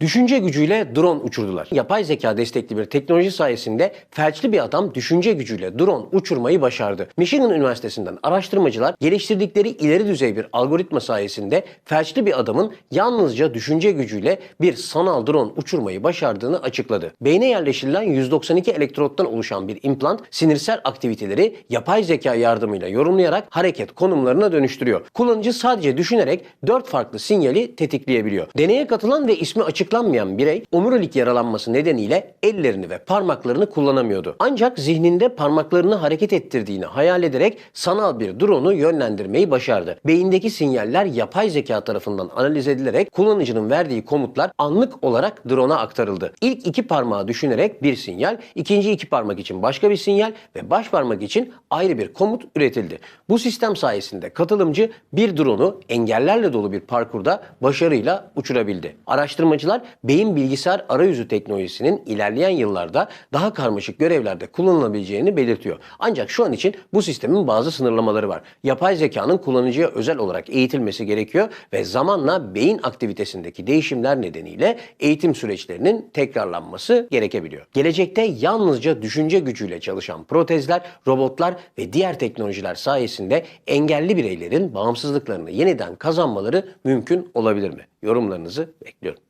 Düşünce gücüyle drone uçurdular. Yapay zeka destekli bir teknoloji sayesinde felçli bir adam düşünce gücüyle drone uçurmayı başardı. Michigan Üniversitesi'nden araştırmacılar geliştirdikleri ileri düzey bir algoritma sayesinde felçli bir adamın yalnızca düşünce gücüyle bir sanal drone uçurmayı başardığını açıkladı. Beyne yerleştirilen 192 elektrottan oluşan bir implant sinirsel aktiviteleri yapay zeka yardımıyla yorumlayarak hareket konumlarına dönüştürüyor. Kullanıcı sadece düşünerek 4 farklı sinyali tetikleyebiliyor. Deneye katılan ve ismi açıklanmayan birey omurilik yaralanması nedeniyle ellerini ve parmaklarını kullanamıyordu. Ancak zihninde parmaklarını hareket ettirdiğini hayal ederek sanal bir drone'u yönlendirmeyi başardı. Beyindeki sinyaller yapay zeka tarafından analiz edilerek kullanıcının verdiği komutlar anlık olarak drone'a aktarıldı. İlk iki parmağı düşünerek bir sinyal, ikinci iki parmak için başka bir sinyal ve baş parmak için ayrı bir komut üretildi. Bu sistem sayesinde katılımcı bir drone'u engellerle dolu bir parkurda başarıyla uçurabildi. Araştırmacılar beyin bilgisayar arayüzü teknolojisinin ilerleyen yıllarda daha karmaşık görevlerde kullanılabileceğini belirtiyor. Ancak şu an için bu sistemin bazı sınırlamaları var. Yapay zekanın kullanıcıya özel olarak eğitilmesi gerekiyor ve zamanla beyin aktivitesindeki değişimler nedeniyle eğitim süreçlerinin tekrarlanması gerekebiliyor. Gelecekte yalnızca düşünce gücüyle çalışan protezler, robotlar ve diğer teknolojiler sayesinde engelli bireylerin bağımsızlıklarını yeniden kazanmaları mümkün olabilir mi? Yorumlarınızı bekliyorum.